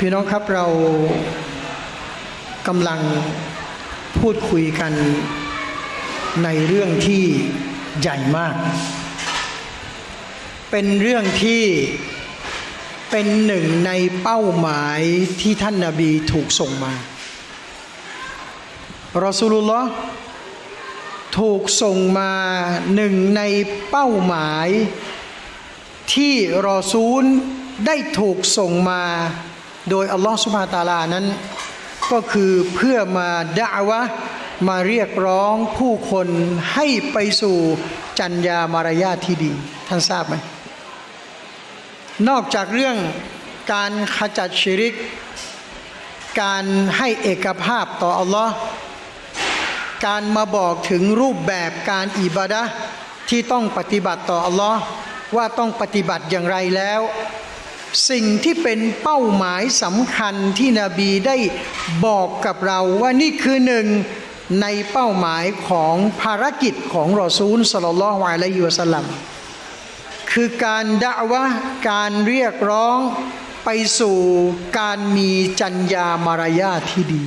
พี่น้องครับเรากำลังพูดคุยกันในเรื่องที่ใหญ่มาก เป็นเรื่องที่เป็นหนึ่งในเป้าหมายที่ท่านนาบีถูกส่งมารอสูลุลลอฮ์ถูกส่งมาหนึ่งในเป้าหมายที่รอซูลได้ถูกส่งมา โดยอัลลอฮฺสุบฮาตาลานั้น ก็คือเพื่อมาดะวะมาเรียกร้องผู้คนให้ไปสู่จัญญามารยาทที่ดี ท่านทราบไหมนอกจากเรื่องการขจัดชิริก การให้เอกภาพต่ออัลลอฮ์การมาบอกถึงรูปแบบการอิบาดะที่ต้องปฏิบัติต่ออัลลอฮ์ว่าต้องปฏิบัติอย่างไรแล้ว สิ่งที่เป็นเป้าหมายสำคัญที่นบีได้บอกกับเราว่านี่คือหนึ่งในเป้าหมายของภารกิจของรอซูลสลลัลลอฮุอะลัยฮิวะสัลลัมคือการด่าวะการเรียกร้องไปสู่การมีจัญญามารยาทที่ดี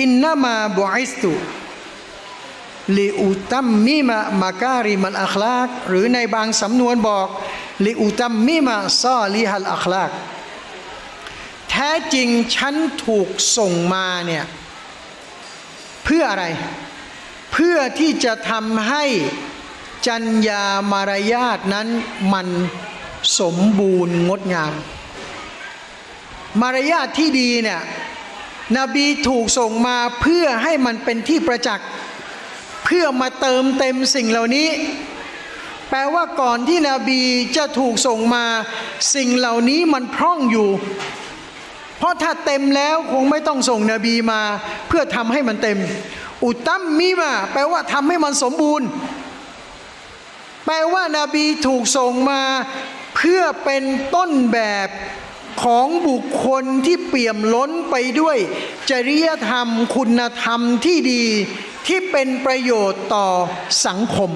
อินนามาบุอิสตุ ลิอุตัมมิมะมาการิมัลอัคลาก หรือในบางสำนวนบอกลิอุตัมมิมะซอลิฮัลอัคลาก แท้จริงฉันถูกส่งมาเนี่ยเพื่ออะไร เพื่อที่จะทำให้จัญญามารยาทนั้นมันสมบูรณ์งดงาม มารยาทที่ดีเนี่ยนบีถูกส่งมาเพื่อให้มันเป็นที่ประจักษ์ พื่อมาเติมเต็มสิ่งเหล่านี้ แปลว่าก่อนที่นบีจะถูกส่งมาสิ่งเหล่านี้มันพร่องอยู่ เพราะถ้าเต็มแล้วคงไม่ต้องส่งนบีมา เพื่อทำให้มันเต็ม อุตตัมมีมา แปลว่าทำให้มันสมบูรณ์ แปลว่านาบีถูกส่งมา เพื่อเป็นต้นแบบของบุคคลที่เปี่ยมล้นไปด้วย จริยธรรมคุณธรรมที่ดี ที่เป็นประโยชน์ต่อสังคม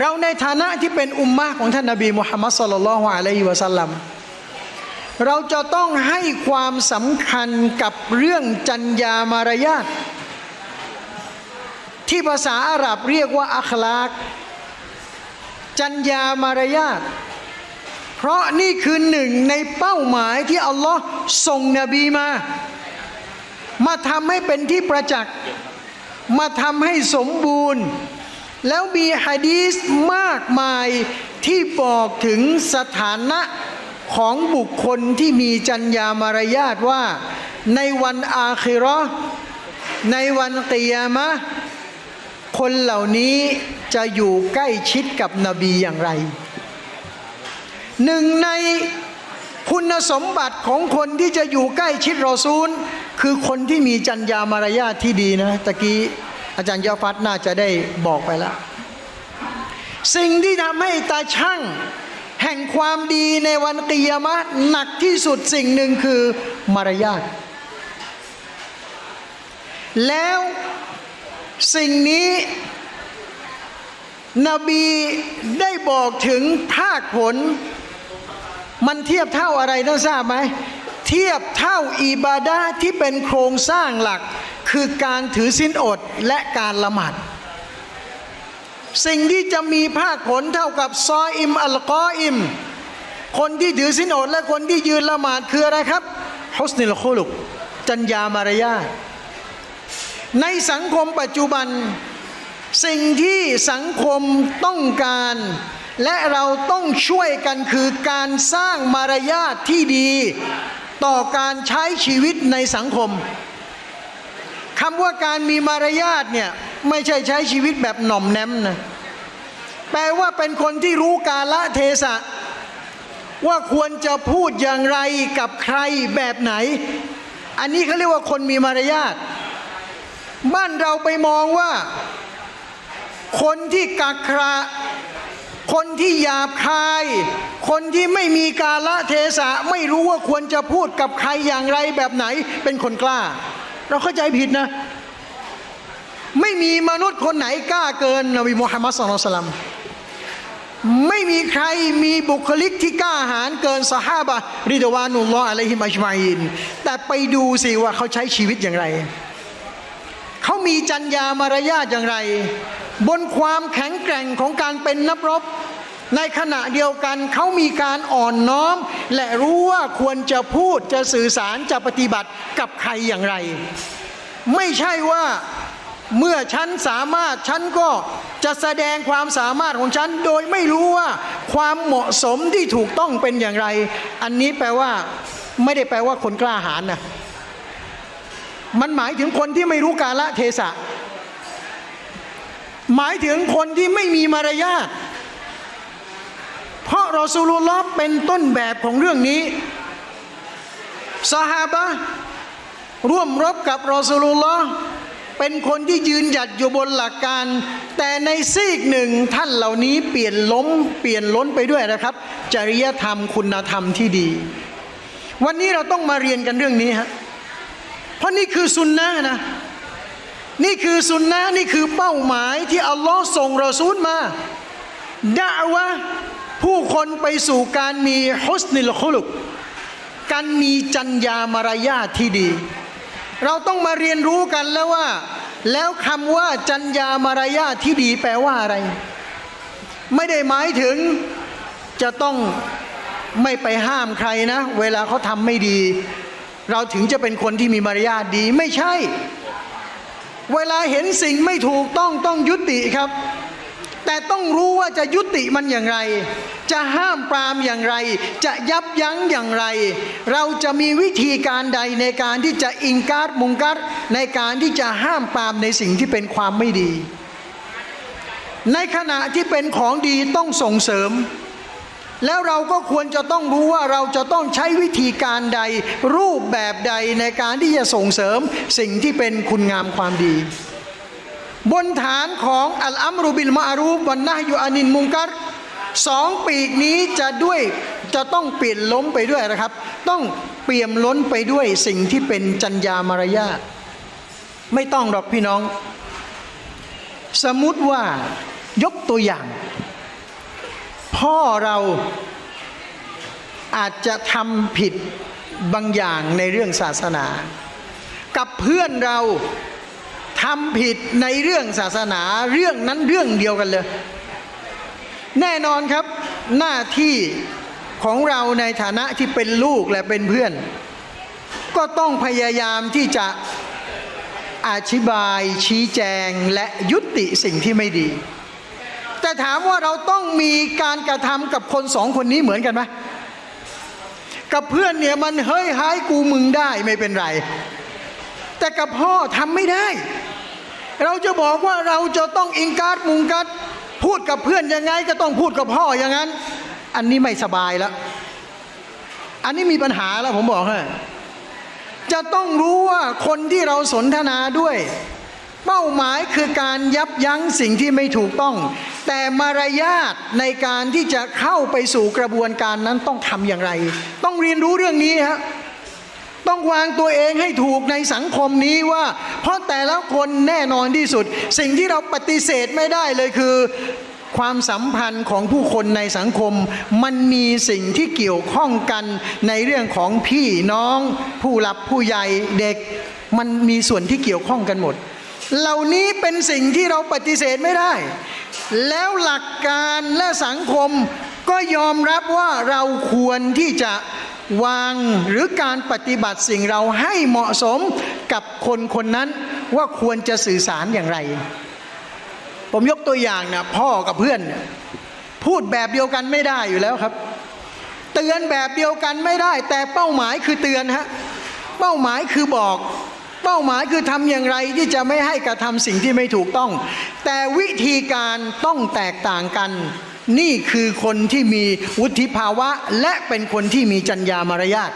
เราในฐานะที่เป็นอุมมะของท่านนาบีมุฮัมมัดสุลลัลฮุอะลัยฮิวะสัลลัมเราจะต้องให้ความสำคัญกับเรื่องจัญญามารยาทที่ภาษาอาหรับเรียกว่าอัคลากจัญญามารยาทเพราะนี่คือหนึ่งในเป้าหมายที่อัลลอฮ์ส่งนบีมา มาทำให้เป็นที่ประจักษ์ มาทำให้สมบูรณ์ แล้วมีฮะดีษมากมายที่บอกถึงสถานะของบุคคลที่มีจัญญามารยาทว่า ในวันอาคิราะห์ในวันกิยามะคนเหล่านี้จะอยู่ใกล้ชิดกับนบีอย่างไร หนึ่งในคุณสมบัติของคนที่จะอยู่ใกล้ชิดรอซูล คือคนที่มีจัญญามารยาทที่ดีนะตะกี้อาจารย์ยอฟัดน่าจะได้บอกไปแล้ว สิ่งที่ทำให้ตาช่างแห่งความดีในวันกิยามะหนักที่สุดสิ่งหนึ่งคือมารยาทแล้วสิ่งนี้นบีได้บอกถึงภาคผล มันเทียบเท่าอะไรท่านทราบไหม ทียบเท่าอิบาดะห์ที่เป็นโครงสร้างหลัก คือการถือสินอดและการละหมาดสิ่งที่จะมีภาคผลเท่ากับซออิมอัลกออิม คนที่ถือสินอดและคนที่ยืนละหมาดคืออะไรครับฮุสนิลคุลุกจัญญามารยาทในสังคมปัจจุบัน สิ่งที่สังคมต้องการ และเราต้องช่วยกันคือการสร้างมารยาทที่ดี ต่อการใช้ชีวิตในสังคมคำว่าการมีมารยาทเนี่ยไม่ใช่ใช้ชีวิตแบบหน่อมแนมนะแปลว่าเป็นคนที่รู้กาละเทศะ ว่าควรจะพูดอย่างไรกับใครแบบไหน อันนี้เขาเรียกว่าคนมีมารยาทบ้านเราไปมองว่า คนที่กักครา คนที่หยาบคาย คนที่ไม่มีกาละเทศะไม่รู้ว่าควรจะพูดกับใครอย่างไรแบบไหน เป็นคนกล้า เราเข้าใจผิดนะ ไม่มีมนุษย์คนไหนกล้าเกินนบีมุฮัมมัดสุลลัลลัมไม่มีใครมีบุคลิกที่กล้าหาญเกินสหาบะริดวานุลลอฮ์อะลัยฮิมัจมาอิน แต่ไปดูสิว่าเขาใช้ชีวิตอย่างไร เขามีจัญญามารยาทอย่างไร บนความแข็งแกร่งของการเป็นนักรบ ในขณะเดียวกันเขามีการอ่อนน้อม และรู้ว่าควรจะพูดจะสื่อสารจะปฏิบัติกับใครอย่างไร ไม่ใช่ว่าเมื่อฉันสามารถฉันก็จะแสดงความสามารถของฉันโดยไม่รู้ว่าความเหมาะสมที่ถูกต้องเป็นอย่างไร อันนี้แปลว่า ไม่ได้แปลว่าคนกล้าหาญนะมันหมายถึงคนที่ไม่รู้กาละเทศะ หมายถึงคนที่ไม่มีมารยาทเพราะรอสูลุลลอฮ์เป็นต้นแบบของเรื่องนี้สหาบะร่วมรบกับรอสูลุลลอฮ์เป็นคนที่ยืนหยัดอยู่บนหลักการ แต่ในซีกหนึ่งท่านเหล่านี้เปลี่ยนล้ม เปลี่ยนล้นไปด้วยนะครับ จริยธรรมคุณธรรมที่ดี วันนี้เราต้องมาเรียนกันเรื่องนี้ฮะเพราะนี่คือสุนนะนะ นี่คือสุนนะนี่คือเป้าหมายที่อัลลอฮ์ส่งรอซูลมาดะวะผู้คนไปสู่การมีฮุสนิลคุลุก การมีจัญญามารยาทที่ดี เราต้องมาเรียนรู้กันแล้วว่า แล้วคำว่าจัญญามารยาทที่ดีแปลว่าอะไร ไม่ได้หมายถึงจะต้องไม่ไปห้ามใครนะ เวลาเขาทำไม่ดี เราถึงจะเป็นคนที่มีมารยาทดีไม่ใช่ เวลาเห็นสิ่งไม่ถูกต้องต้องยุติครับ แต่ต้องรู้ว่าจะยุติมันอย่างไร จะห้ามปรามอย่างไร จะยับยั้งอย่างไร เราจะมีวิธีการใดในการที่จะอิงการมุงการในการที่จะห้ามปรามในสิ่งที่เป็นความไม่ดี ในขณะที่เป็นของดีต้องส่งเสริม แล้วเราก็ควรจะต้องรู้ว่าเราจะต้องใช้วิธีการใด รูปแบบใดในการที่จะส่งเสริมสิ่งที่เป็นคุณงามความดี บนฐานของอัลอัมรุบิลมาอารูฟวันนะยูอานินมุงกัรสองปีกนี้จะด้วยจะต้องเปลี่ยนล้มไปด้วยนะครับ ต้องเปี่ยมล้นไปด้วยสิ่งที่เป็นจัญญามารยาทไม่ต้องหรอกพี่น้อง สมมุติว่ายกตัวอย่าง พ่อเราอาจจะทำผิดบางอย่างในเรื่องศาสนา กับเพื่อนเราทำผิดในเรื่องศาสนาเรื่องนั้นเรื่องเดียวกันเลย แน่นอนครับหน้าที่ของเราในฐานะที่เป็นลูกและเป็นเพื่อน ก็ต้องพยายามที่จะอธิบายชี้แจงและยุติสิ่งที่ไม่ดี ถามว่าเราต้องมีการกระทำกับคนสองคนนี้เหมือนกันไหมกับเพื่อนเนี่ยมันเฮ้ยหายกูมึงได้ไม่เป็นไร แต่กับพ่อทำไม่ได้ เราจะบอกว่าเราจะต้องอิงการดมุงกัดพูดกับเพื่อนยังไงก็ต้องพูดกับพ่ออย่างนั้น อันนี้ไม่สบายแล้ว อันนี้มีปัญหาแล้วผมบอกให้จะต้องรู้ว่าคนที่เราสนทนาด้วย เป้าหมายคือการยับยั้งสิ่งที่ไม่ถูกต้อง แต่มารยาทในการที่จะเข้าไปสู่กระบวนการนั้นต้องทำอย่างไร ต้องเรียนรู้เรื่องนี้ฮะต้องวางตัวเองให้ถูกในสังคมนี้ว่า เพราะแต่ละคนแน่นอนที่สุด สิ่งที่เราปฏิเสธไม่ได้เลยคือ ความสัมพันธ์ของผู้คนในสังคม มันมีสิ่งที่เกี่ยวข้องกันในเรื่องของพี่น้อง ผู้หลับผู้ใหญ่เด็ก มันมีส่วนที่เกี่ยวข้องกันหมด เหล่านี้เป็นสิ่งที่เราปฏิเสธไม่ได้ แล้วหลักการและสังคมก็ยอมรับว่าเราควรที่จะวางหรือการปฏิบัติสิ่งเราให้เหมาะสมกับคนคนนั้นว่าควรจะสื่อสารอย่างไร ผมยกตัวอย่างนะพ่อกับเพื่อนเนี่ยพูดแบบเดียวกันไม่ได้อยู่แล้วครับ เตือนแบบเดียวกันไม่ได้ แต่เป้าหมายคือเตือนฮะเป้าหมายคือบอก เป้าหมายคือทำอย่างไรที่จะไม่ให้กระทำสิ่งที่ไม่ถูกต้อง แต่วิธีการต้องแตกต่างกัน นี่คือคนที่มีวุฒิภาวะ และเป็นคนที่มีจัญญามารยาท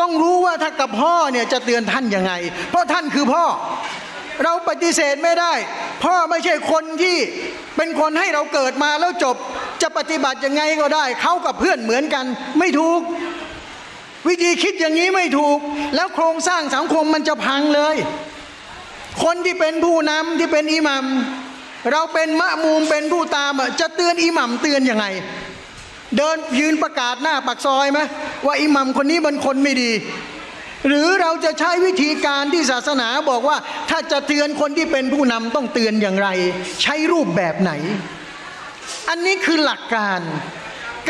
ต้องรู้ว่าถ้ากับพ่อเนี่ยจะเตือนท่านยังไง เพราะท่านคือพ่อ เราปฏิเสธไม่ได้ พ่อไม่ใช่คนที่เป็นคนให้เราเกิดมาแล้วจบจะปฏิบัติยังไงก็ได้ เขากับเพื่อนเหมือนกันไม่ถูก วิธีคิดอย่างนี้ไม่ถูก แล้วโครงสร้างสังคมมันจะพังเลย คนที่เป็นผู้นำที่เป็นอิหมัมเราเป็นมะมูมเป็นผู้ตามจะเตือนอิหมัมเตือนยังไง เดินยืนประกาศหน้าปากซอยไหมว่าอิหมัมคนนี้มันคนไม่ดี หรือเราจะใช้วิธีการที่ศาสนาบอกว่า ถ้าจะเตือนคนที่เป็นผู้นำต้องเตือนอย่างไร ใช้รูปแบบไหน อันนี้คือหลักการ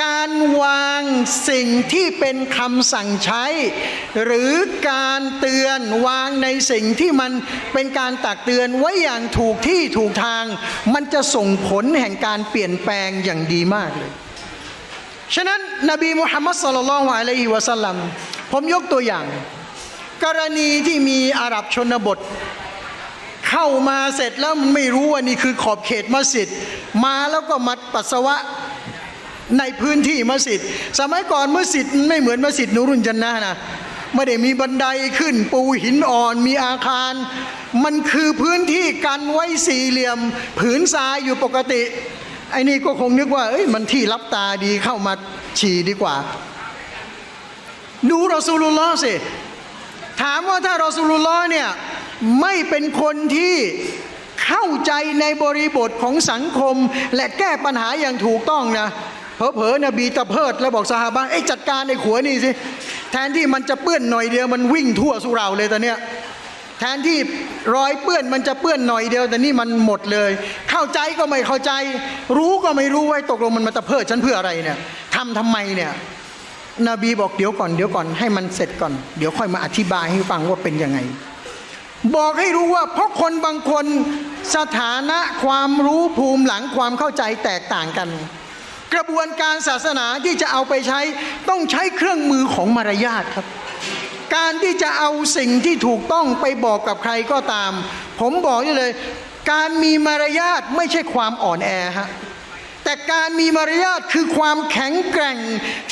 การวางสิ่งที่เป็นคำสั่งใช้ หรือการเตือนวางในสิ่งที่มันเป็นการตักเตือนไว้อย่างถูกที่ถูกทาง มันจะส่งผลแห่งการเปลี่ยนแปลงอย่างดีมากเลย ฉะนั้นนบีมุฮัมมัดสลลัลลอฮุอะลัยฮิวะสัลลัมผมยกตัวอย่าง กรณีที่มีอาหรับชนบทเข้ามาเสร็จแล้วมันไม่รู้ว่านี่คือขอบเขตมัสยิดมาแล้วก็มาปัสสาวะ ในพื้นที่มัสยิด สมัยก่อนมัสยิดไม่เหมือนมัสยิดนูรุนจันนะนะไม่ได้มีบันไดขึ้นปูหินอ่อนมีอาคาร มันคือพื้นที่กันไว้สี่เหลี่ยม ผืนทรายอยู่ปกติไอ้นี่ก็คงนึกว่าเอ้ยมันที่รับตาดีเข้ามาฉี่ดีกว่า ดูรอซูลุลลอฮ์สิ ถามว่าถ้ารอสูลุลลอฮ์เนี่ยไม่เป็นคนที่เข้าใจในบริบทของสังคม และแก้ปัญหาอย่างถูกต้องนะ เผลอๆนบีตะเพิดแล้วบอกสหายเอ้จัดการในขัวนี่สิ แทนที่มันจะเปื้อนหน่อยเดียวมันวิ่งทั่วสุเราเลยตอนเนี้ยแทนที่รอยเปื้อนมันจะเปื้อนหน่อยเดียว แต่นี่มันหมดเลย เข้าใจก็ไม่เข้าใจ รู้ก็ไม่รู้ไว้ตกลงมันมาตะเพิดฉันเพื่ออะไรเนี่ยทำทำไมเนี่ยนบีบอกเดี๋ยวก่อนเดี๋ยวก่อนให้มันเสร็จก่อน เดี๋ยวค่อยมาอธิบายให้ฟังว่าเป็นยังไง บอกให้รู้ว่าเพราะคนบางคนสถานะความรู้ภูมิหลังความเข้าใจแตกต่างกัน กระบวนการศาสนาที่จะเอาไปใช้ต้องใช้เครื่องมือของมารยาทครับ การที่จะเอาสิ่งที่ถูกต้องไปบอกกับใครก็ตาม ผมบอกนี่เลย การมีมารยาทไม่ใช่ความอ่อนแอฮะแต่การมีมารยาทคือความแข็งแกร่ง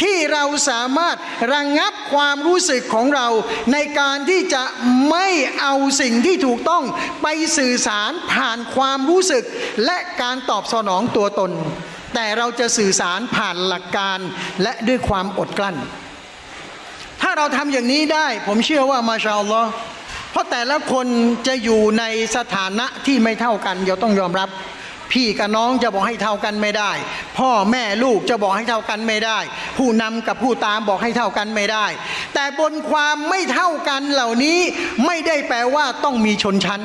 ที่เราสามารถระงงับความรู้สึกของเรา ในการที่จะไม่เอาสิ่งที่ถูกต้องไปสื่อสารผ่านความรู้สึก และการตอบสนองตัวตน แต่เราจะสื่อสารผ่านหลักการและด้วยความอดกลั้น ถ้าเราทำอย่างนี้ได้ ผมเชื่อว่ามาชาอัลลอฮ์เพราะแต่ละคนจะอยู่ในสถานะที่ไม่เท่ากันเราต้องยอมรับ พี่กับน้องจะบอกให้เท่ากันไม่ได้ พ่อแม่ลูกจะบอกให้เท่ากันไม่ได้ ผู้นำกับผู้ตามบอกให้เท่ากันไม่ได้ แต่บนความไม่เท่ากันเหล่านี้ไม่ได้แปลว่าต้องมีชนชั้น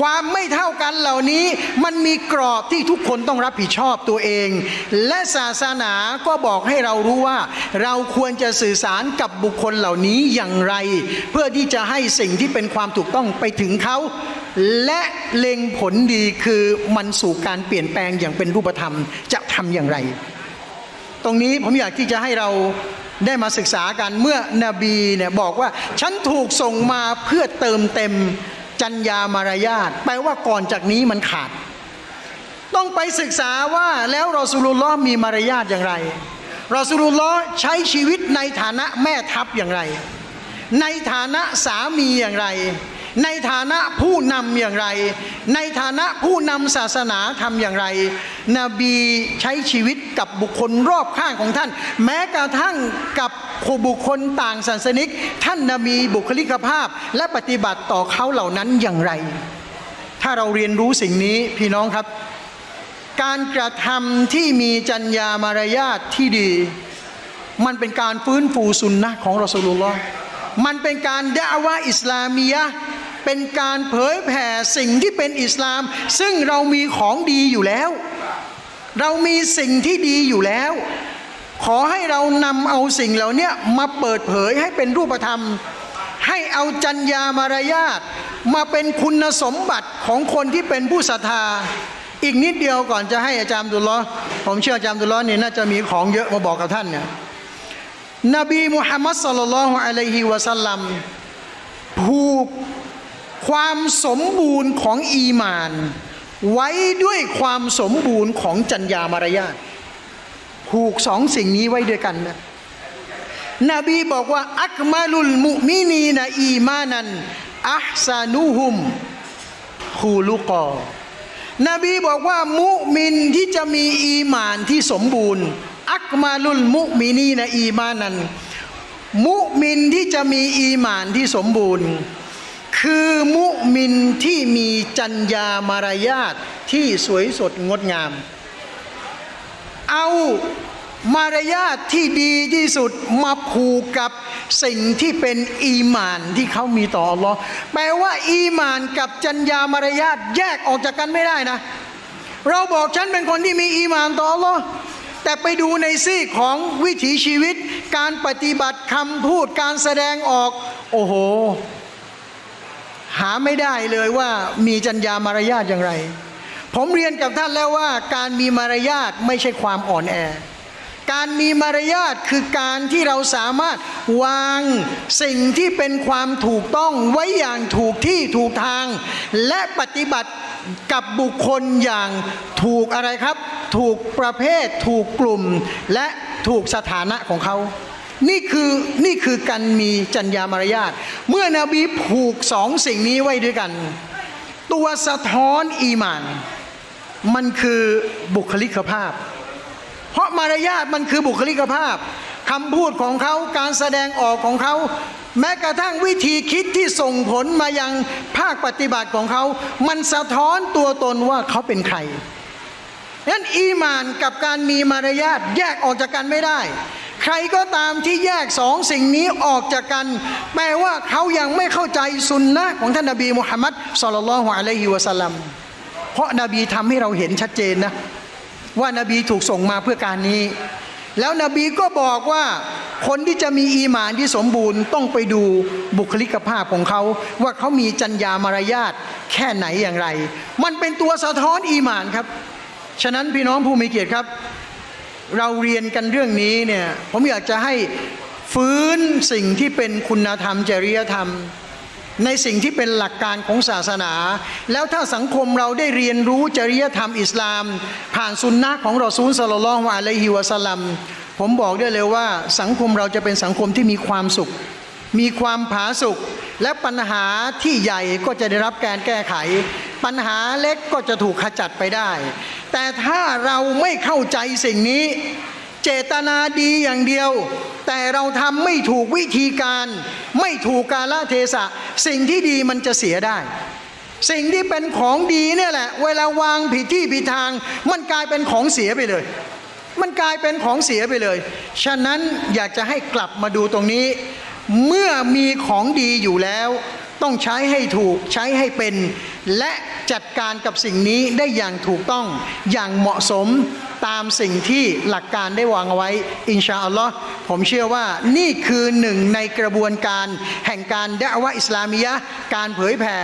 ความไม่เท่ากันเหล่านี้มันมีกรอบที่ทุกคนต้องรับผิดชอบตัวเอง และศาสนาก็บอกให้เรารู้ว่า เราควรจะสื่อสารกับบุคคลเหล่านี้อย่างไร เพื่อที่จะให้สิ่งที่เป็นความถูกต้องไปถึงเขา และเล็งผลดีคือมันสู่การเปลี่ยนแปลงอย่างเป็นรูปธรรมจะทำอย่างไร ตรงนี้ผมอยากที่จะให้เราได้มาศึกษากันเมื่อนบีเนี่ยบอกว่า ฉันถูกส่งมาเพื่อเติมเต็ม จัญญามารยาทแปลว่าก่อนจากนี้มันขาด ต้องไปศึกษาว่าแล้วรอสูลุลลอฮ์มีมารยาทอย่างไรรอสูลุลลอฮ์ใช้ชีวิตในฐานะแม่ทัพอย่างไร ในฐานะสามีอย่างไร ในฐานะผู้นำอย่างไร ในฐานะผู้นำศาสนาทำอย่างไร นบีใช้ชีวิตกับบุคคลรอบข้างของท่าน แม้กระทั่งกับบุคคลต่างศาสนิก ท่านนบีบุคลิกภาพและปฏิบัติต่อเขาเหล่านั้นอย่างไร ถ้าเราเรียนรู้สิ่งนี้พี่น้องครับ การกระทำที่มีจัญญามารยาทที่ดี มันเป็นการฟื้นฟูสุนนะของรอสูลุลลอฮ์มันเป็นการดะอาวะห์อิสลามียะ เป็นการเผยแผ่สิ่งที่เป็นอิสลาม ซึ่งเรามีของดีอยู่แล้ว เรามีสิ่งที่ดีอยู่แล้ว ขอให้เรานำเอาสิ่งเหล่านี้มาเปิดเผยให้เป็นรูปธรรม ให้เอาจัญญามารยาทมาเป็นคุณสมบัติของคนที่เป็นผู้ศรัทธาอีกนิดเดียวก่อนจะให้อาจารย์ดุลลอฮ์ผมเชื่ออาจารย์ดุลลอฮ์เนี่ยน่าจะมีของเยอะมาบอกกับท่านเนี่ยนบีมุฮัมมัดสัลลัลลอฮุอะลัยฮิวะสัลลัมผูก ความสมบูรณ์ของอีมาน ไว้ด้วยความสมบูรณ์ของจัญญามารยาทผูกสองสิ่งนี้ไว้ด้วยกันนะนบีบอกว่า อักมาลุลมุมินีนอีมานันอัพซานุฮุมคูลุกอนบีบอกว่ามุมินที่จะมีอีหมานที่สมบูรณ์ อักมาลุลมุมินีนะอีมานันมุมินที่จะมีอีหมานที่สมบูรณ์ คือมุมินที่มีจัญญามารยาทที่สวยสดงดงาม เอามารยาทที่ดีที่สุดมาผูกกับสิ่งที่เป็นอีมานที่เขามีต่ออัลลอฮ์แปลว่า อีมานกับจัญญามารยาทแยกออกจากกันไม่ได้นะ เราบอกฉันเป็นคนที่มีอีมานต่ออัลลอฮ์แต่ไปดูในซีกของวิถีชีวิต การปฏิบัติคำพูดการแสดงออก โอ้โห หาไม่ได้เลยว่ามีจัญญามารยาทอย่างไร ผมเรียนกับท่านแล้วว่าการมีมารยาทไม่ใช่ความอ่อนแอ การมีมารยาทคือการที่เราสามารถวางสิ่งที่เป็นความถูกต้องไว้อย่างถูกที่ถูกทาง และปฏิบัติกับบุคคลอย่างถูกอะไรครับ ถูกประเภท ถูกกลุ่ม และถูกสถานะของเขา นี่คือนี่คือการมีจัญญามารยาท เมื่อนบีผูกสองสิ่งนี้ไว้ด้วยกัน ตัวสะท้อนอีหมาน มันคือบุคลิกภาพ เพราะมารยาทมันคือบุคลิกภาพคำพูดของเขาการแสดงออกของเขา แม้กระทั่งวิธีคิดที่ส่งผลมายังภาคปฏิบัติของเขา มันสะท้อนตัวตนว่าเขาเป็นใครนั้นอีหมานกับการมีมารยาทแยกออกจากกันไม่ได้ ใครก็ตามที่แยกสองสิ่งนี้ออกจากกัน แปลว่าเขายังไม่เข้าใจสุนนะของท่านนบีมุฮัมมัดสลลัลฮุอะลัยฮิวะสัลลัมเพราะนบีทำให้เราเห็นชัดเจนนะ ว่านบีถูกส่งมาเพื่อการนี้ แล้วนบีก็บอกว่าคนที่จะมีอีหมานที่สมบูรณ์ต้องไปดูบุคลิกภาพของเขา ว่าเขามีจัญญามารยาทแค่ไหนอย่างไร มันเป็นตัวสะท้อนอีหมานครับ ฉะนั้นพี่น้องผู้มีเกียรติครับ เราเรียนกันเรื่องนี้เนี่ยผมอยากจะให้ฟื้นสิ่งที่เป็นคุณธรรมจริยธรรม ในสิ่งที่เป็นหลักการของศาสนา แล้วถ้าสังคมเราได้เรียนรู้จริยธรรมอิสลาม ผ่านสุนนะของรอซูลสลลัลอฮุอะลัยฮิวะสัลลัมผมบอกได้เลยว่าสังคมเราจะเป็นสังคมที่มีความสุข มีความผาสุกและปัญหาที่ใหญ่ก็จะได้รับการแก้ไข ปัญหาเล็กก็จะถูกขจัดไปได้ แต่ถ้าเราไม่เข้าใจสิ่งนี้ เจตนาดีอย่างเดียว แต่เราทำไม่ถูกวิธีการ ไม่ถูกกาลเทศะ สิ่งที่ดีมันจะเสียได้ สิ่งที่เป็นของดีเนี่ยแหละ เวลาวางผิดที่ผิดทาง มันกลายเป็นของเสียไปเลย มันกลายเป็นของเสียไปเลย ฉะนั้นอยากจะให้กลับมาดูตรงนี้ เมื่อมีของดีอยู่แล้ว ต้องใช้ให้ถูกใช้ให้เป็น และจัดการกับสิ่งนี้ได้อย่างถูกต้องอย่างเหมาะสมตามสิ่งที่หลักการได้วางเอาไว้ อินชาอัลลอฮ์ผมเชื่อว่านี่คือหนึ่งในกระบวนการแห่งการดะวะอิสลามียะการเผยแผ่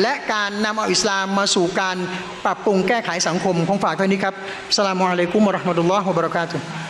และการนำเอาอิสลามมาสู่การปรับปรุงแก้ไขสังคมของฝากเท่านี้ครับสลามุอะลัยกุมวะราะห์มะตุลลอฮ์วะบะเราะกาตุฮ์